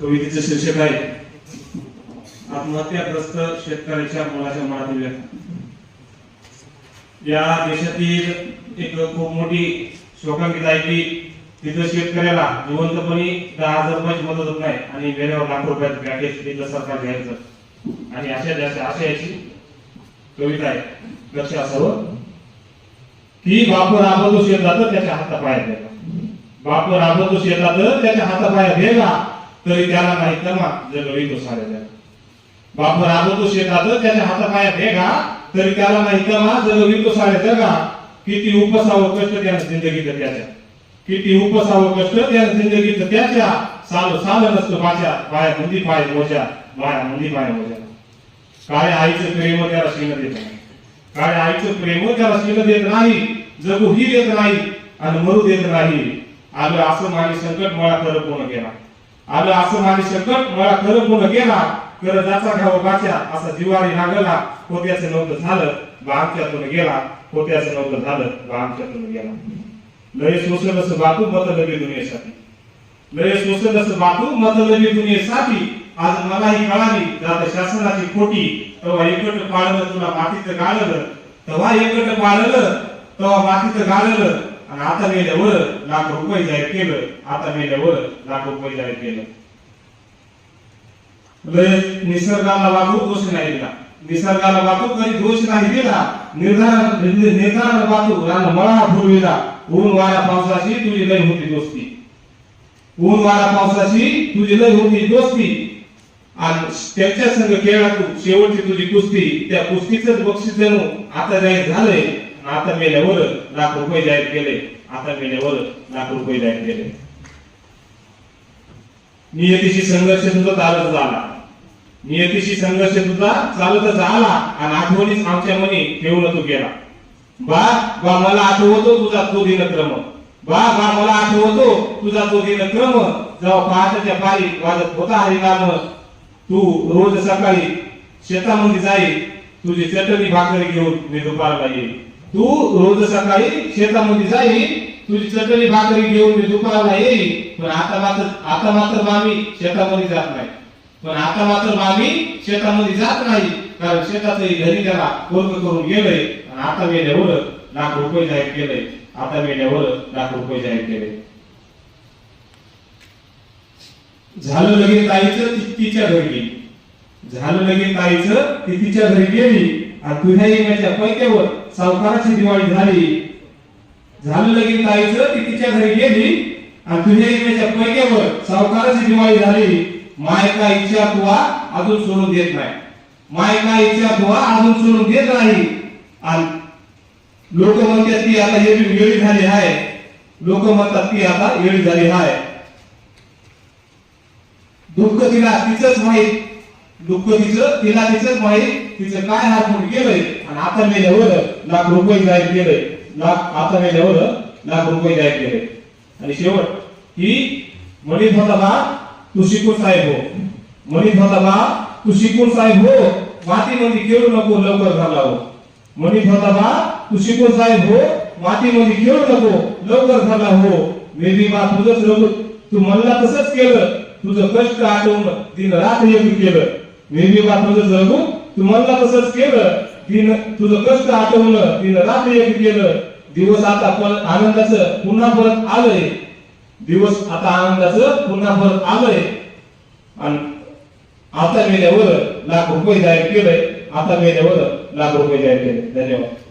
कवितेचं शीर्षक आहे आत्महत्याग्रस्त शेतकऱ्याच्या मुलाच्या मनातील व्यथा. या देशातील एक खूप मोठी शोकांकित आहे की तिथं शेतकऱ्याला जिवंतपणी दहा हजार रुपयाची मदत होत नाही आणि वेळेवर लाख रुपयाचं पॅकेज तिथलं सरकार घ्यायचं. आणि अशा अशा अशा याची कविता आहे. लक्ष असावं. की बाप राबवतो जातं त्याच्या हातापाया गेला बाप राबवतो जातं त्याच्या हातापाया भेगा तरी त्याला नाही कमा जगवी तो साऱ्या बाप राबवतो शेतात त्याच्या हातापायात भेगा तरी त्याला नाही कमा जगवी तो साऱ्या जगा किती उपसावं कष्ट त्यानं जिंदगीत त्याच्या. किती उपसावं कष्ट त्यानं जिंदगीत त्याच्या. साल साल नसतं माझ्या. पाया मुंदी पाय मोजा. बाया मुंदी पाय मोजा. काय आईचं प्रेम त्याला रशीनं देत नाही. काय आईचं प्रेम त्याला रशीनं देत नाही. जगू ही देत नाही आणि मरू देत नाही. आलं असं माझे संकट मला खरं पूर्ण केला आलं असं माझे संकट मला खरं पूर्ण गेला कर जाचा घ्यावं बाच्या असा जिवारी लागला होत्याचं नव्हतं झालं बा आमच्यातून गेला होत्याचं नव्हतं झालं बा आमच्यातून गेला. लय सोसल असं बातू मतलबी दुनियेसाठी. लय सोसल असं बातू मतलबी दुनियेसाठी आज मलाही कळाली जात शासनाची खोटी तेव्हा एकट पाळलं तुला मातीचं गाळलं तेव्हा एकट पाळलं तेव्हा मातीचं गाळलं आणि आता मेल्यावर लाख रुपये जाहीर केलं आता मेल्यावर लाख रुपये जाहीर केलं. लय निसर्गाला वागू दोष नाही दिला. निसर्गाला वागू कधी दोष नाही दिला निर्धार म्हणजे निर्धार वागू रान मळा फुलविला ऊन वारा पावसाशी तुझी लय होती दोस्ती. ऊन वारा पावसाशी तुझी लय होती दोस्ती. आणि त्यांच्या संग खेळा तू शेवटची तुझी कुस्ती त्या कुस्तीच बक्षीस जणू आता जाहीर झालंय. आता मेल्यावर लाख रुपये जाहीर केले. आता मेल्यावर लाख रुपये जाहीर केले. नियतीशी संघर्ष सुद्धा चालत झाला नियतीशी संघर्ष सुद्धा चालतच आला आणि आठवणीच आमच्या मनी ठेवून तो गेला. बा बा मला आठवतो तुझा तो दिनक्रम. बा बा मला आठवतो तुझा तो दिनक्रम. जेव्हा पाहताच्या पायी वाजत होता हरिनाम तू रोज सकाळी शेतामध्ये जाई तुझी चटणी भाकरी घेऊन मी दुपारला येईल तू रोज सकाळी शेतामध्ये जाई तुझी चटणी भाकरी घेऊन मी दुकानाला येईल पण आता मात्र आता मात्र मामी शेतामध्ये जात नाही. पण आता मात्र मामी शेतामध्ये जात नाही कारण शेतातही घरी त्याला वर्ग करून गेलंय आणि आता मेल्यावर लाख रुपये जाहीर केलंय. आता मेल्यावर लाख रुपये जाहीर केले झालं लगेच ताईचं तिच्या घरी गेली. झालं लगेच ताईचं ती तिच्या घरी गेली. तुझ्या येण्याच्या पैक्यावर सावकाराची दिवाळी झाली. झालं लगेच ताईचं ती तिच्या घरी गेली. आणि तुझ्या येण्याच्या पैक्यावर सावकाराची दिवाळी झाली. मायका इच्छा तुवा अजून सोडून देत नाही. मायका इच्छा तुवा अजून सोडून देत नाही. आणि लोक म्हणतात की आता हे वेळी झाली आहे लोक म्हणतात की आता वेळी झाली आहे दुःख तिला तिचंच माहीत. दुःख तिचं तिला तिचं माहीत तिचं काय हातून केलंय आणि आता मेल्यावर लाख रुपये जाहीर केलंय. लाख आता मेल्यावर लाख रुपये जाहीर केले आणि शेवट ही मणी होता बा तू शिकून साहेब हो. मणी होता बा तू शिकून साहेब हो. मातीमध्ये खेळू नको लवकर झाला हो. मणी होता बा तू शिकून साहेब हो. मातीमध्ये खेळू नको लवकर झाला हो. मेरी बा तुझंच लवकर तू म्हणला तसंच केलं. तुझं कष्ट आठवून दिन रात्र केलं. नेहमी बा जगू तू म्हणला तसंच केलं दिन तुझं कष्ट आठवलं तिनं रात एक केलं दिवस आता परत आनंदाचं पुन्हा परत आलंय. दिवस आता आनंदाचं पुन्हा परत आलंय. आणि आता मेल्यावर लाख रुपये जाहीर केलंय आता मेल्यावर लाख रुपये जाहीर केले धन्यवाद.